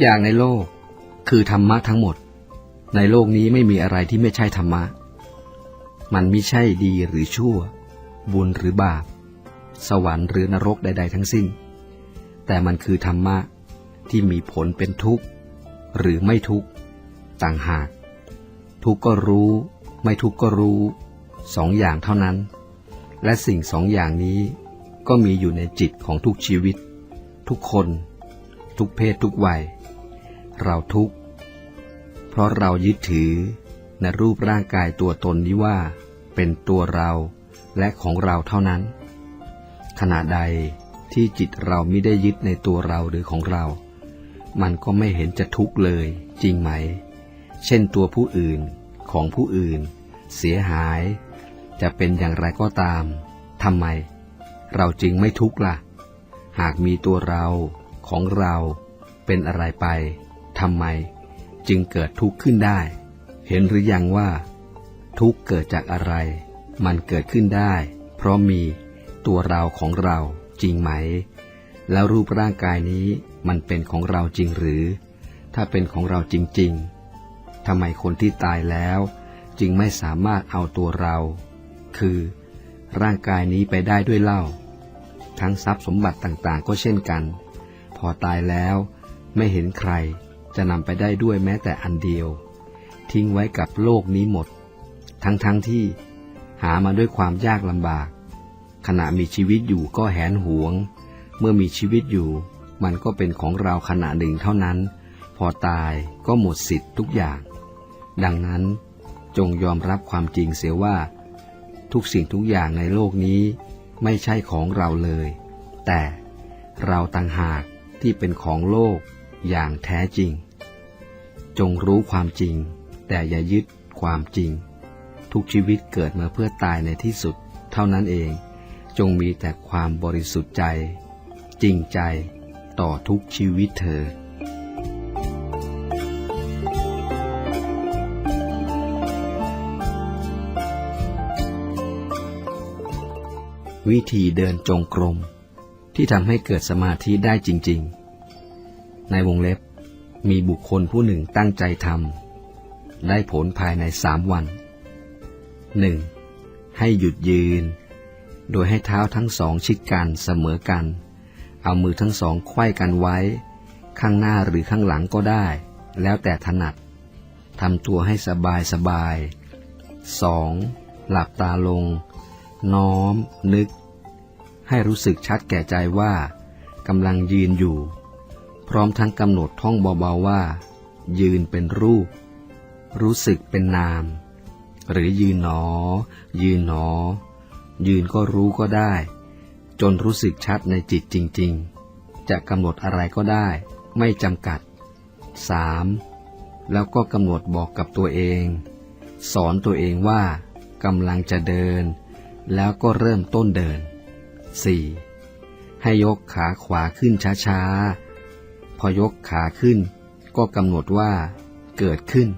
อย่างในโลก คือธรรมะทั้งหมด ในโลกนี้ไม่มีอะไรที่ไม่ใช่ธรรมะ มันไม่ใช่ดีหรือชั่ว บุญหรือบาป สวรรค์หรือนรกใด ๆ ทั้งสิ้น แต่มันคือธรรมะที่มีผลเป็นทุกข์ หรือไม่ทุกข์ ต่างหาก ทุกข์ก็รู้ ไม่ทุกข์ก็รู้สองอย่างเท่านั้น และสิ่งสองอย่างนี้ก็มีอยู่ในจิตของทุกชีวิต ทุกคน ทุกเพศทุกวัย เราทุกข์ เพราะเรายึดถือในรูปร่างกายตัวตนนี้ว่า เป็นตัวเราและของเราเท่านั้น ขณะใดที่จิตเราไม่ได้ยึดในตัวเราหรือของเรา มันก็ไม่เห็นจะทุกข์เลย จริงไหม เช่นตัวผู้อื่นของผู้อื่น เสียหาย จะเป็นอย่างไรก็ตามทำไม เราจึงไม่ทุกข์ล่ะ หากมีตัวเราของเราเป็นอะไรไป ทำไม จึงเกิดทุกข์ขึ้นได้ เห็นหรือยังว่า ทุกข์เกิดจากอะไร มันเกิดขึ้นได้ เพราะมีตัวเราของเราจริงไหม แล้วรูปร่างกายนี้มันเป็นของเราจริงหรือ ถ้าเป็นของเราจริง ๆทำไมคนที่ตายแล้ว จึงไม่สามารถเอาตัวเรา คือ ร่างกายนี้ไปได้ด้วยเล่า ทั้งทรัพย์สมบัติต่างๆ ก็เช่นกัน พอตายแล้วไม่เห็นใคร จะนำไปได้ด้วยแม้แต่อันเดียว ทิ้งไว้กับโลกนี้หมด ทั้งๆทที่หามาด้วยความยากลำบาก ขณะมีชีวิตอยู่ก็แหนหวง เมื่อมีชีวิตอยู่ มันก็เป็นของเราขณะหนึ่งเท่านั้น พอตายก็หมดสิทธิ์ทุกอย่าง ดังนั้นจงยอมรับความจริงเสียว่า ทุกสิ่งทุกอย่างในโลกนี้ไม่ใช่ของเราเลย แต่เราต่างหากที่เป็นของโลกอย่างแท้จริง จงรู้ความจริง แต่อย่ายึดความจริง ทุกชีวิตเกิดมาเพื่อตายในที่สุด เท่านั้นเอง จงมีแต่ความบริสุทธิ์ใจ จริงใจต่อทุกชีวิตเธอวิธีเดินจงกรม ที่ทำให้เกิดสมาธิได้จริง ๆ ในวงเล็บ มีบุคคลผู้หนึ่งตั้งใจทำได้ผลภายในสามวัน 1. ให้หยุดยืน โดยให้เท้าทั้งสองชิดกันเสมอกัน เอามือทั้งสองไขว้กันไว้ ข้างหน้าหรือข้างหลังก็ได้ แล้วแต่ถนัดทำตัวให้สบายสบาย 2. หลับตาลง น้อม นึก ให้รู้สึกชัดแก่ใจว่ากำลังยืนอยู่ พร้อมทั้งกำหนดท่องเบาๆว่า ยืนเป็นรูป รู้สึกเป็นนาม หรือยืนหนอ ยืนหนอ ยืนก็รู้ก็ได้ จนรู้สึกชัดในจิตจริง ๆ จะกำหนดอะไรก็ได้ ไม่จำกัด 3. แล้วก็กำหนดบอกกับตัวเอง สอนตัวเองว่ากำลังจะเดิน แล้วก็เริ่มต้นเดิน 4. ให้ยกขาขวาขึ้นช้าๆ พอยกขาขึ้น ก็กำหนดว่า เกิดขึ้น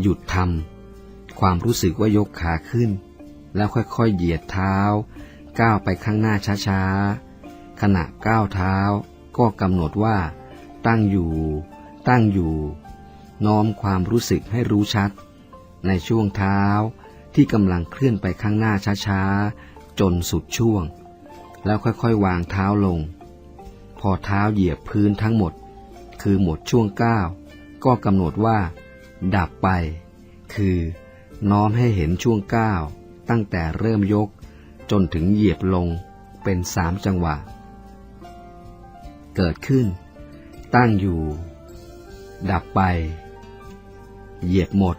หยุดทำความรู้สึกว่ายกขาขึ้น แล้วค่อยๆเหยียดเท้า ก้าวไปข้างหน้าช้าๆขณะก้าวเท้า ก็กำหนดว่า ตั้งอยู่ ตั้งอยู่ น้อมความรู้สึกให้รู้ชัด ในช่วงเท้าที่กำลังเคลื่อนไปข้างหน้าช้าๆจนสุดช่วง แล้วค่อยๆวางเท้าลงพอเท้าเหยียบพื้นทั้งหมด คือหมดช่วงก้าก็กำหนดว่า ดับไป คือ น้อมให้เห็นช่วงก้าตั้งแต่เริ่มยกจนถึงเหยียบลงเป็นสามจังหวะ เกิดขึ้น ตั้งอยู่ ดับไป เหยียบหมด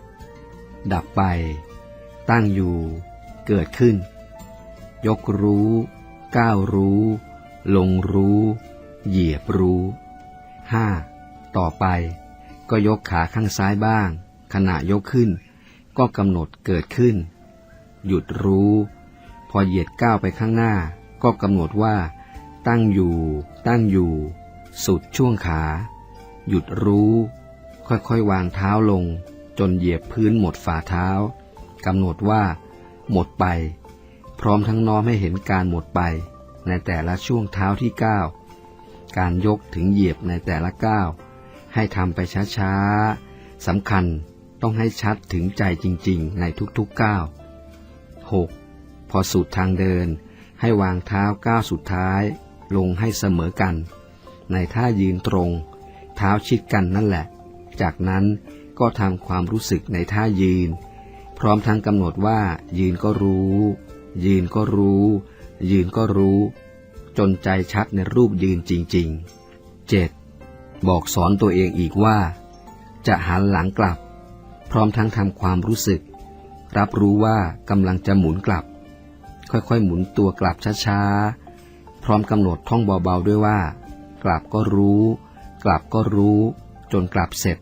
ดับไป ตั้งอยู่ เกิดขึ้น ยกรู้ ก้าวรู้ ลงรู้ เหยียบรู้ห้า ต่อไป ก็ยกขาข้างซ้ายบ้าง ขณะยกขึ้น ก็กำหนดเกิดขึ้น หยุดรู้ พอเหยียดก้าวไปข้างหน้า ก็กำหนดว่า ตั้งอยู่ ตั้งอยู่ สุดช่วงขา หยุดรู้ ค่อยๆวางเท้าลง จนเหยียบพื้นหมดฝ่าเท้ากำหนดว่า หมดไป พร้อมทั้งน้อมให้เห็นการหมดไป ในแต่ละช่วงเท้าที่ก้าวการยกถึงเหยียบในแต่ละก้าว ให้ทำไปช้าๆสำคัญต้องให้ชัดถึงใจจริงๆ ในทุกๆก้าว 6. พอสุดทางเดิน ให้วางเท้าก้าวสุดท้าย ลงให้เสมอกัน ในท่ายืนตรง เท้าชิดกันนั่นแหละ จากนั้นก็ทำความรู้สึกในท่ายืน พร้อมทั้งกำหนดว่า ยืนก็รู้ ยืนก็รู้ ยืนก็รู้ จนใจชัดในรูปยืนจริง ๆ 7. บอกสอนตัวเองอีกว่า จะหันหลังกลับ พร้อมทั้งทำความรู้สึก รับรู้ว่ากำลังจะหมุนกลับ ค่อยๆหมุนตัวกลับช้าๆ พร้อมกำหนดท่องเบาๆด้วยว่า กลับก็รู้ กลับก็รู้ จนกลับเสร็จ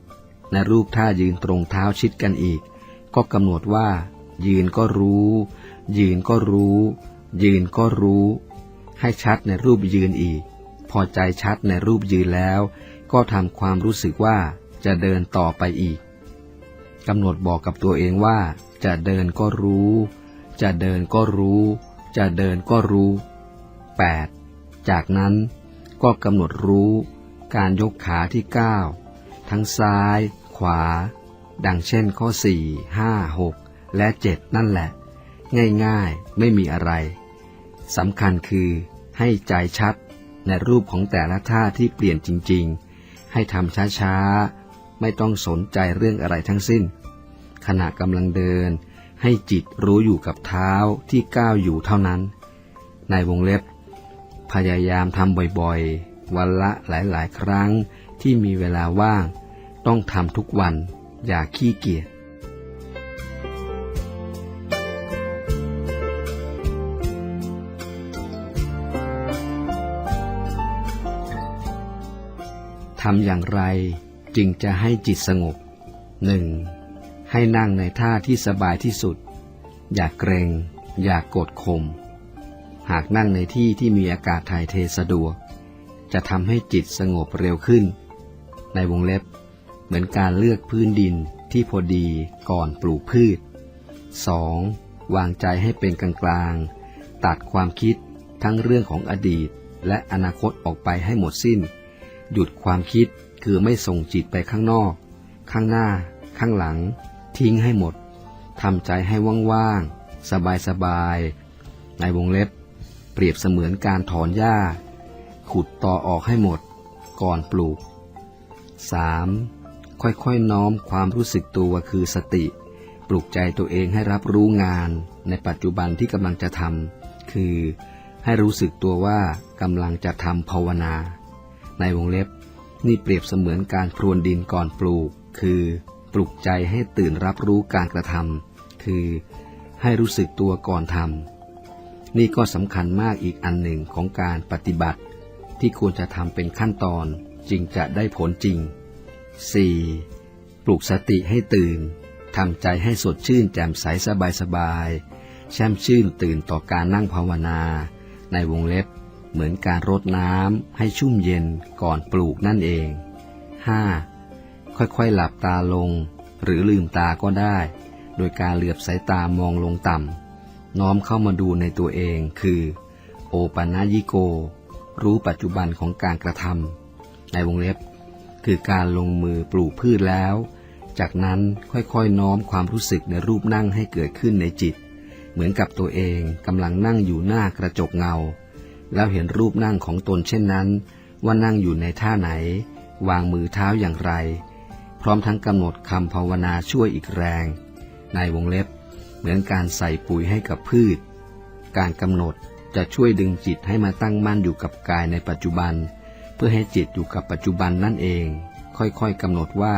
ในรูปท่ายืนตรงเท้าชิดกันอีก ก็กำหนดว่า ยืนก็รู้ ยืนก็รู้ ยืนก็รู้ ให้ชัดในรูปยืนอีก พอใจชัดในรูปยืนแล้ว ก็ทำความรู้สึกว่าจะเดินต่อไปอีกกำหนดบอกกับตัวเองว่า จะเดินก็รู้ จะเดินก็รู้ จะเดินก็รู้ 8. จากนั้นก็กำหนดรู้ การยกขาที่ 9 ทั้งซ้าย ขวา ดังเช่นข้อ 4 5 6 และ 7 นั่นแหละ ง่ายๆ ไม่มีอะไรสำคัญคือให้ใจชัดในรูปของแต่ละท่าที่เปลี่ยนจริง ๆ ให้ทำช้าๆ ไม่ต้องสนใจเรื่องอะไรทั้งสิ้น ขณะกำลังเดิน ให้จิตรู้อยู่กับเท้าที่ก้าวอยู่เท่านั้น ในวงเล็บ พยายามทำบ่อยๆ วันละหลายๆ ครั้งที่มีเวลาว่าง ต้องทำทุกวัน อย่าขี้เกียจ ทำอย่างไรจึงจะให้จิตสงบ 1. ให้นั่งในท่าที่สบายที่สุด อย่าเกรง อย่ากกดข่มหากนั่งในที่ที่มีอากาศถ่ายเทสะดวก จะทำให้จิตสงบเร็วขึ้น ในวงเล็บ เหมือนการเลือกพื้นดินที่พอดีก่อนปลูกพืช 2. วางใจให้เป็นกลางกลางตัดความคิดทั้งเรื่องของอดีตและอนาคตออกไปให้หมดสิ้น หยุดความคิดคือไม่ส่งจิตไปข้างนอก ข้างหน้า ข้างหลัง ทิ้งให้หมดทำใจให้ว่างๆ สบายๆ ในวงเล็บ เปรียบเสมือนการถอนหญ้า ขุดต่อออกให้หมด ก่อนปลูก 3. ค่อยๆ น้อมความรู้สึกตัวคือสติ ปลุกใจตัวเองให้รับรู้งานในปัจจุบันที่กำลังจะทำคือให้รู้สึกตัวว่ากำลังจะทำภาวนา ในวงเล็บ นี่เปรียบเสมือนการพรวนดินก่อนปลูก คือปลุกใจให้ตื่นรับรู้การกระทำคือให้รู้สึกตัวก่อนทำนี่ก็สำคัญมากอีกอันหนึ่งของการปฏิบัติ ที่ควรจะทำเป็นขั้นตอนจึงจะได้ผลจริง 4. ปลุกสติให้ตื่นทำใจให้สดชื่นแจ่มใสสบายสบายแช่มชื่นตื่นต่อการนั่งภาวนา ในวงเล็บ เหมือนการรดน้ำให้ชุ่มเย็นก่อนปลูกนั่นเอง 5. ค่อยๆหลับตาลง หรือลืมตาก็ได้ โดยการเหลือบสายตามองลงต่ำน้อมเข้ามาดูในตัวเองคือ โอปัญญิโก รู้ปัจจุบันของการกระทำในวงเล็บ คือการลงมือปลูกพืชแล้ว จากนั้นค่อยๆน้อมความรู้สึกในรูปนั่งให้เกิดขึ้นในจิต เหมือนกับตัวเองกำลังนั่งอยู่หน้ากระจกเงา แล้วเห็นรูปนั่งของตนเช่นนั้น ว่านั่งอยู่ในท่าไหน วางมือเท้าอย่างไร พร้อมทั้งกำหนดคำภาวนาช่วยอีกแรง ในวงเล็บ เหมือนการใส่ปุ๋ยให้กับพืช การกำหนดจะช่วยดึงจิตให้มาตั้งมั่นอยู่กับกายในปัจจุบัน เพื่อให้จิตอยู่กับปัจจุบันนั่นเอง ค่อยๆกำหนดว่า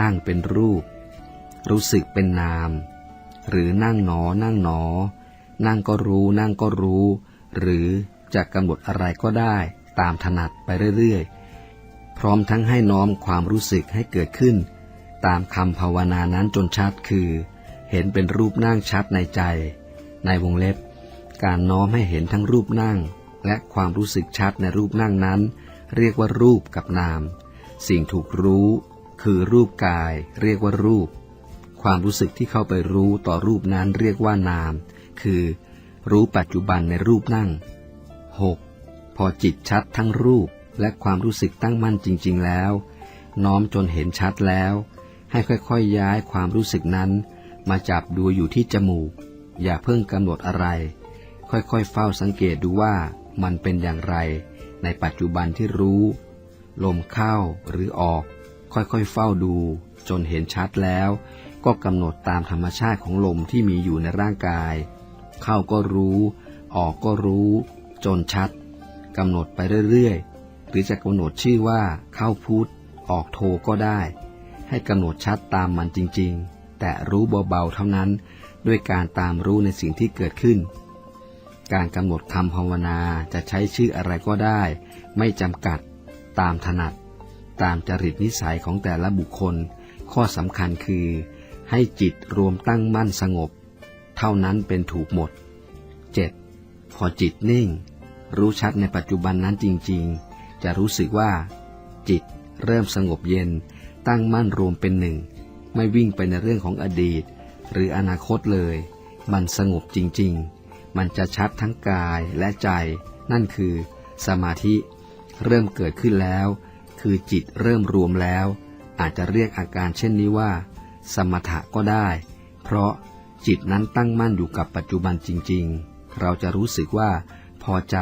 นั่งเป็นรูป รู้สึกเป็นนาม หรือนั่งหนอ นั่งหนอ นั่งก็รู้ นั่งก็รู้ หรือ จะกำหนดอะไรก็ได้ตามถนัดไปเรื่อยๆ พร้อมทั้งให้น้อมความรู้สึกให้เกิดขึ้น ตามคำภาวนานั้นจนชัดคือ เห็นเป็นรูปนั่งชัดในใจ ในวงเล็บ การน้อมให้เห็นทั้งรูปนั่ง และความรู้สึกชัดในรูปนั่งนั้น เรียกว่ารูปกับนาม สิ่งถูกรู้ คือรูปกาย เรียกว่ารูป ความรู้สึกที่เข้าไปรู้ต่อรูปนั้นเรียกว่านาม คือ รู้ปัจจุบันในรูปนั่ง 6. พอจิตชัดทั้งรูปและความรู้สึกตั้งมั่นจริง ๆ แล้ว น้อมจนเห็นชัดแล้ว ให้ค่อยๆย้ายความรู้สึกนั้น มาจับดูอยู่ที่จมูก อย่าเพิ่งกำหนดอะไร ค่อยๆเฝ้าสังเกตดูว่ามันเป็นอย่างไร ในปัจจุบันที่รู้ ลมเข้าหรือออก ค่อยๆเฝ้าดู จนเห็นชัดแล้ว ก็กำหนดตามธรรมชาติของลมที่มีอยู่ในร่างกาย เข้าก็รู้ ออกก็รู้ จนชัดกำหนดไปเรื่อยๆ หรือจะกำหนดชื่อว่าเข้าพุทธออกโทก็ได้ ให้กำหนดชัดตามมันจริงๆ แต่รู้เบาๆเท่านั้น ด้วยการตามรู้ในสิ่งที่เกิดขึ้น การกำหนดคำภาวนาจะใช้ชื่ออะไรก็ได้ ไม่จำกัด ตามถนัด ตามจริตนิสัยของแต่ละบุคคล ข้อสำคัญคือ ให้จิตรวมตั้งมั่นสงบ เท่านั้นเป็นถูกหมด 7. พอจิตนิ่ง รู้ชัดในปัจจุบันนั้นจริงๆ จะรู้สึกว่า จิตเริ่มสงบเย็น ตั้งมั่นรวมเป็นหนึ่ง ไม่วิ่งไปในเรื่องของอดีต หรืออนาคตเลย มันสงบจริงๆ มันจะชัดทั้งกายและใจ นั่นคือ สมาธิ เริ่มเกิดขึ้นแล้ว คือจิตเริ่มรวมแล้ว อาจจะเรียกอาการเช่นนี้ว่า สมถะก็ได้ เพราะจิตนั้นตั้งมั่นอยู่กับปัจจุบันจริง ๆ เราจะรู้สึกว่า พอใจ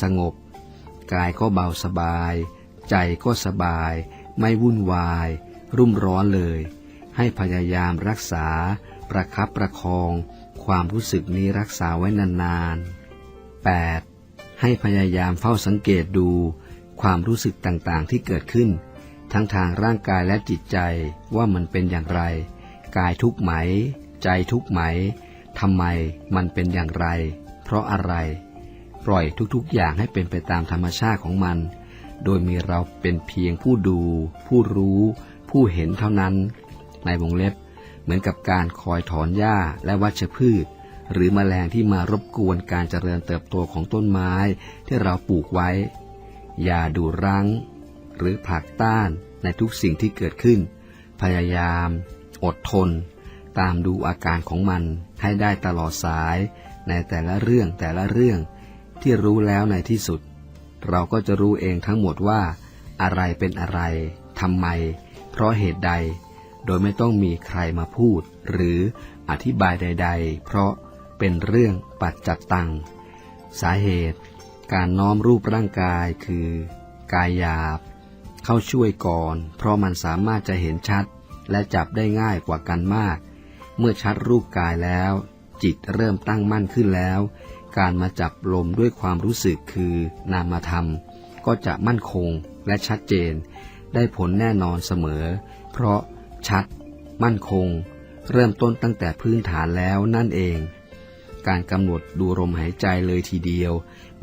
สงบ กายก็เบาสบาย ใจก็สบาย ไม่วุ่นวาย รุ่มร้อนเลย ให้พยายามรักษา ประคับประคอง ความรู้สึกนี้รักษาไว้นานๆ 8. ให้พยายามเฝ้าสังเกตดู ความรู้สึกต่างๆที่เกิดขึ้น ทั้งทางร่างกายและจิตใจว่ามันเป็นอย่างไร กายทุกข์ไหม ใจทุกข์ไหมทำไมมันเป็นอย่างไร เพราะอะไร ปล่อยทุกๆอย่างให้เป็นไปตามธรรมชาติของมัน โดยมีเราเป็นเพียงผู้ดู ผู้รู้ ผู้เห็นเท่านั้น ในวงเล็บ เหมือนกับการคอยถอนหญ้าและวัชพืช หรือมแมลงที่มารบกวนการเจริญเติบโตของต้นไม้ที่เราปลูกไว้ อย่าดูรั้ง หรือผลักต้านในทุกสิ่งที่เกิดขึ้น พยายาม อดทน ตามดูอาการของมันให้ได้ตลอดสาย ในแต่ละเรื่องแต่ละเรื่อง ที่รู้แล้วในที่สุด เราก็จะรู้เองทั้งหมดว่า อะไรเป็นอะไรทำไม เพราะเหตุใด โดยไม่ต้องมีใครมาพูด หรืออธิบายใด ๆ เพราะเป็นเรื่องปัจจัตตัง สาเหตุ การน้อมรูปร่างกายคือ กายหยาบ เข้าช่วยก่อน เพราะมันสามารถจะเห็นชัด และจับได้ง่ายกว่ากันมาก เมื่อชัดรูปกายแล้ว จิตเริ่มตั้งมั่นขึ้นแล้ว การมาจับลมด้วยความรู้สึกคือนามธรรม ก็จะมั่นคงและชัดเจน ได้ผลแน่นอนเสมอ เพราะชัด มั่นคง เริ่มต้นตั้งแต่พื้นฐานแล้วนั่นเอง การกำหนดดูลมหายใจเลยทีเดียว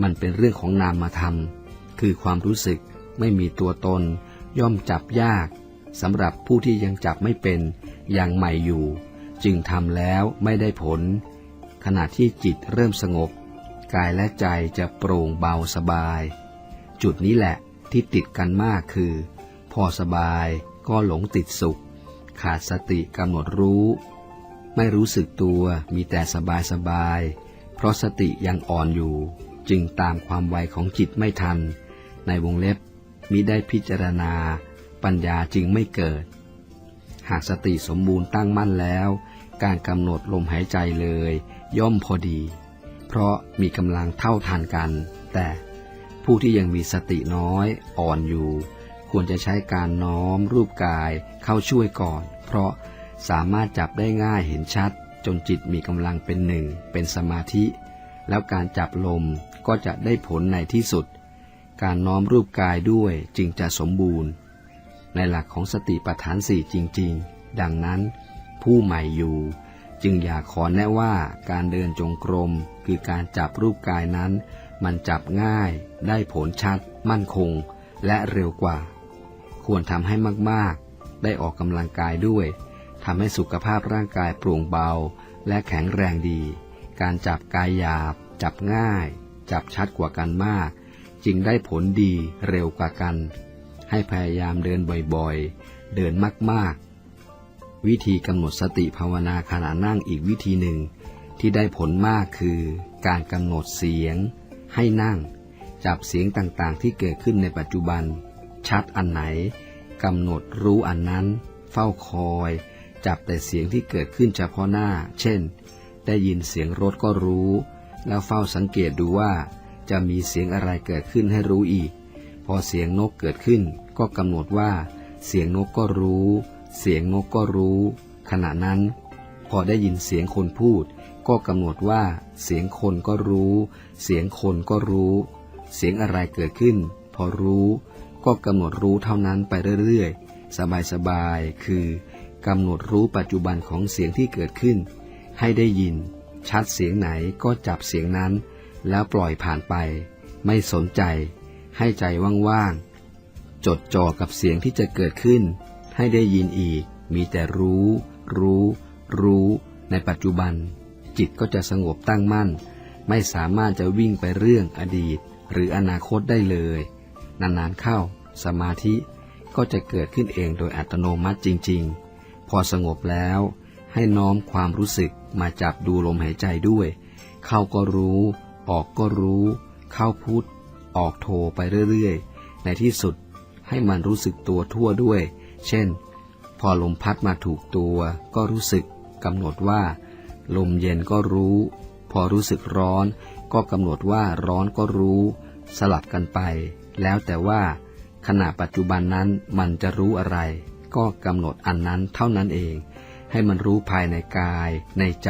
มันเป็นเรื่องของนามธรรมคือความรู้สึกไม่มีตัวตน ย่อมจับยากสำหรับผู้ที่ยังจับไม่เป็นยังใหม่อยู่ จึงทำแล้วไม่ได้ผล ขณะที่จิตเริ่มสงบ กายและใจจะโปร่งเบาสบาย จุดนี้แหละที่ติดกันมากคือ พอสบายก็หลงติดสุข ขาดสติกำหนดรู้ ไม่รู้สึกตัวมีแต่สบายสบาย เพราะสติยังอ่อนอยู่ จึงตามความไวของจิตไม่ทัน ในวงเล็บมิได้พิจารณา ปัญญาจึงไม่เกิด หากสติสมบูรณ์ตั้งมั่นแล้ว การกำหนดลมหายใจเลย ย่อมพอดี เพราะมีกำลังเท่าทันกัน แต่ผู้ที่ยังมีสติน้อยอ่อนอยู่ ควรจะใช้การน้อมรูปกายเข้าช่วยก่อน เพราะสามารถจับได้ง่ายเห็นชัด จนจิตมีกำลังเป็นหนึ่ง เป็นสมาธิ แล้วการจับลมก็จะได้ผลในที่สุด การน้อมรูปกายด้วยจึงจะสมบูรณ์ ในหลักของสติปัฏฐานสี่จริง ๆ ดังนั้น ผู้ใหม่อยู่ จึงอยากขอแนะว่าการเดินจงกรม คือการจับรูปกายนั้น มันจับง่าย ได้ผลชัด มั่นคง และเร็วกว่า ควรทำให้มากๆ ได้ออกกำลังกายด้วยทำให้สุขภาพร่างกายโปร่งเบา และแข็งแรงดี การจับกายหยาบ จับง่าย จับชัดกว่ากันมาก จึงได้ผลดีเร็วกว่ากัน ให้พยายามเดินบ่อยๆ เดินมากๆ วิธีกำหนดสติภาวนาขณะนั่งอีกวิธีหนึ่ง ที่ได้ผลมากคือการกำหนดเสียง ให้นั่ง จับเสียงต่างๆ ที่เกิดขึ้นในปัจจุบัน ชัดอันไหนกำหนดรู้อันนั้น เฝ้าคอย จับแต่เสียงที่เกิดขึ้นเฉพาะหน้า เช่น ได้ยินเสียงรถก็รู้ แล้วเฝ้าสังเกตดูว่า จะมีเสียงอะไรเกิดขึ้นให้รู้อีก พอเสียงนกเกิดขึ้น ก็กำหนดว่า เสียงนกก็รู้ เสียงนกก็รู้ ขณะนั้น พอได้ยินเสียงคนพูด ก็กำหนดว่า เสียงคนก็รู้ เสียงคนก็รู้ เสียงอะไรเกิดขึ้น พอรู้ ก็กำหนดรู้เท่านั้นไปเรื่อยๆ สบายๆ คือกำหนดรู้ปัจจุบันของเสียงที่เกิดขึ้น ให้ได้ยิน ชัดเสียงไหนก็จับเสียงนั้น แล้วปล่อยผ่านไป ไม่สนใจ ให้ใจว่างๆจดจ่อกับเสียงที่จะเกิดขึ้น ให้ได้ยินอีก มีแต่รู้ รู้ รู้ ในปัจจุบัน จิตก็จะสงบตั้งมั่น ไม่สามารถจะวิ่งไปเรื่องอดีต หรืออนาคตได้เลย นานๆเข้า สมาธิก็จะเกิดขึ้นเองโดยอัตโนมัติจริง ๆ พอสงบแล้วให้น้อมความรู้สึกมาจับดูลมหายใจด้วย เข้าก็รู้ ออกก็รู้ เข้าพุทออกโทไปเรื่อยๆ ในที่สุดให้มันรู้สึกตัวทั่วด้วย เช่น พอลมพัดมาถูกตัวก็รู้สึกกำหนดว่า ลมเย็นก็รู้ พอรู้สึกร้อน ก็กำหนดว่าร้อนก็รู้ สลับกันไป แล้วแต่ว่า ขณะปัจจุบันนั้นมันจะรู้อะไร ก็กำหนดอันนั้นเท่านั้นเอง ให้มันรู้ภายในกาย ในใจ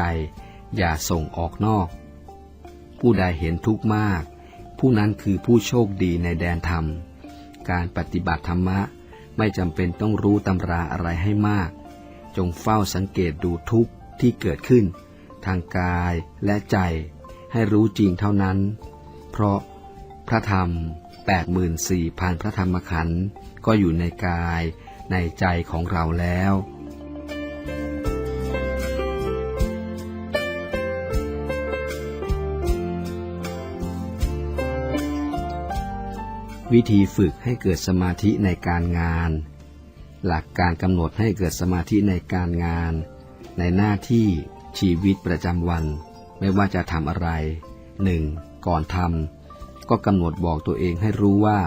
อย่าส่งออกนอก ผู้ใดเห็นทุกข์มาก ผู้นั้นคือผู้โชคดีในแดนธรรม การปฏิบัติธรรมะ ไม่จำเป็นต้องรู้ตำราอะไรให้มาก จงเฝ้าสังเกตดูทุกข์ที่เกิดขึ้น ทางกายและใจให้รู้จริงเท่านั้น เพราะพระธรรม 84,000 พระธรรมขันธ์ก็อยู่ในกายในใจของเราแล้ว วิธีฝึกให้เกิดสมาธิในการงาน หลักการกำหนดให้เกิดสมาธิในการงาน ในหน้าที่ชีวิตประจำวัน ไม่ว่าจะทำอะไรหนึ่งก่อนทำก็กำหนดบอกตัวเองให้รู้ว่า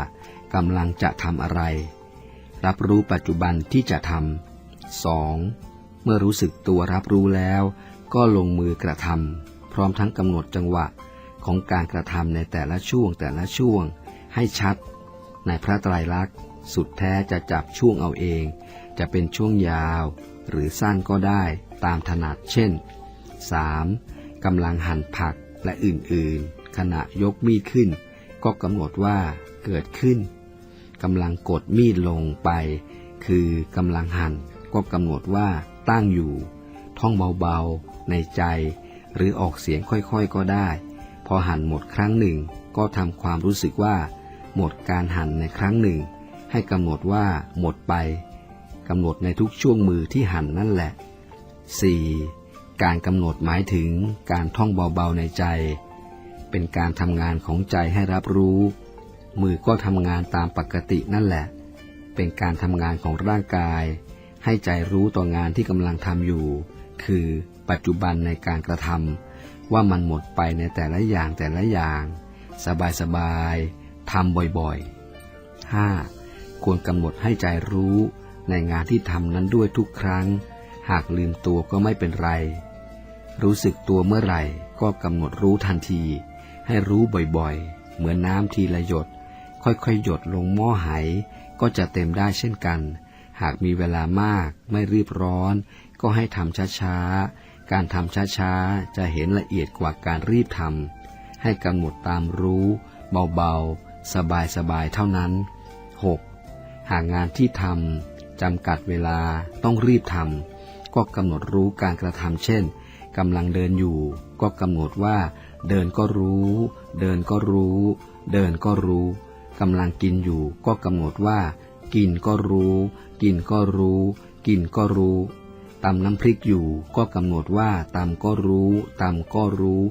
กำลังจะทำอะไร รับรู้ปัจจุบันที่จะทำสองเมื่อรู้สึกตัวรับรู้แล้ว ก็ลงมือกระทำพร้อมทั้งกำหนดจังหวะของการกระทำในแต่ละช่วงแต่ละช่วงให้ชัด ในพระไตรลักษณ์ สุดแท้จะจับช่วงเอาเอง จะเป็นช่วงยาว หรือสั้นก็ได้ตามถนัดเช่น 3. กำลังหั่นผักและอื่นๆ ขณะยกมีดขึ้น ก็กำหนดว่าเกิดขึ้นกำลังกดมีดลงไป คือกำลังหั่นก็กำหนดว่าตั้งอยู่ ท่องเบาๆ ในใจ หรือออกเสียงค่อยๆก็ได้ พอหั่นหมดครั้งหนึ่ง ก็ทำความรู้สึกว่า หมดการหั่นในครั้งหนึ่ง ให้กำหนดว่าหมดไปกำหนดในทุกช่วงมือที่หั่นนั่นแหละ 4. การกำหนดหมายถึงการท่องเบาๆในใจ เป็นการทำงานของใจให้รับรู้ มือก็ทำงานตามปกตินั่นแหละ เป็นการทำงานของร่างกาย ให้ใจรู้ต่องานที่กำลังทำอยู่ คือปัจจุบันในการกระทำว่ามันหมดไปในแต่ละอย่างแต่ละอย่าง สบายๆ ทำบ่อยๆ 5. ควรกำหนดให้ใจรู้ในงานที่ทำนั้นด้วยทุกครั้ง หากลืมตัวก็ไม่เป็นไร รู้สึกตัวเมื่อไหร่ก็กำหนดรู้ทันที ให้รู้บ่อยๆ เหมือนน้ำทีละหยด ค่อยๆ หยดลงหม้อไหก็จะเต็มได้เช่นกัน หากมีเวลามากไม่รีบร้อน ก็ให้ทำช้าๆ การทำช้าๆ จะเห็นละเอียดกว่าการรีบทำให้กำหนดตามรู้ เบาๆ สบายๆเท่านั้น 6. หากงานที่ทำจำกัดเวลาต้องรีบทำก็กำหนดรู้การกระทำเช่นกำลังเดินอยู่ ก็กำหนดว่า เดินก็รู้ เดินก็รู้ เดินก็รู้กำลังกินอยู่ ก็กำหนดว่า กินก็รู้ กินก็รู้ กินก็รู้ตำน้ำพริกอยู่ ก็กำหนดว่าตำก็รู้ตำก็รู้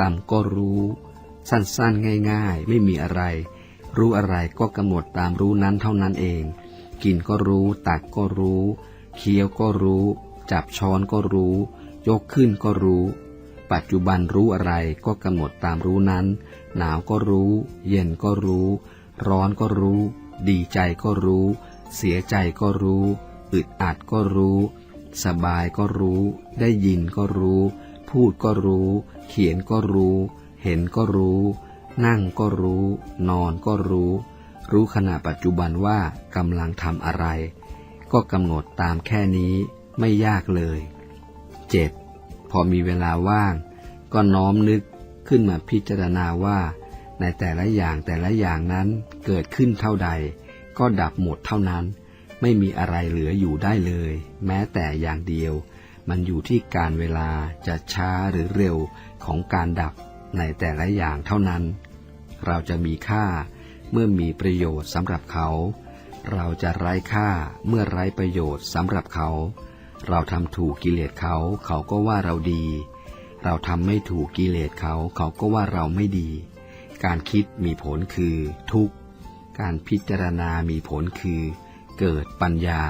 ตำก็รู้ สั้นๆง่าย ๆ ไม่มีอะไร รู้อะไรก็กำหนดตามรู้นั้นเท่านั้นเอง กินก็รู้ ตักก็รู้ เคี้ยวก็รู้ จับช้อนก็รู้ ยกขึ้นก็รู้ ปัจจุบันรู้อะไรก็กำหนดตามรู้นั้น หนาวก็รู้ เย็นก็รู้ ร้อนก็รู้ ดีใจก็รู้ เสียใจก็รู้ อึดอัดก็รู้ สบายก็รู้ ได้ยินก็รู้ พูดก็รู้ เขียนก็รู้ เห็นก็รู้ นั่งก็รู้ นอนก็รู้ รู้ขณะปัจจุบันว่ากำลังทำอะไร ก็กำหนดตามแค่นี้ไม่ยากเลย 7. พอมีเวลาว่าง ก็น้อมนึกขึ้นมาพิจารณาว่า ในแต่ละอย่างแต่ละอย่างนั้นเกิดขึ้นเท่าใด ก็ดับหมดเท่านั้น ไม่มีอะไรเหลืออยู่ได้เลย แม้แต่อย่างเดียว มันอยู่ที่การเวลาจะช้าหรือเร็วของการดับในแต่ละอย่างเท่านั้น เราจะมีค่า เมื่อมีประโยชน์สำหรับเขา เราจะไร้ค่าเมื่อไร้ประโยชน์สำหรับเขา เราทำถูกกิเลสเขาเขาก็ว่าเราดี เราทำไม่ถูกกิเลสเขาเขาก็ว่าเราไม่ดี การคิดมีผลคือทุกข์ การพิจารณามีผลคือ เกิดปัญญา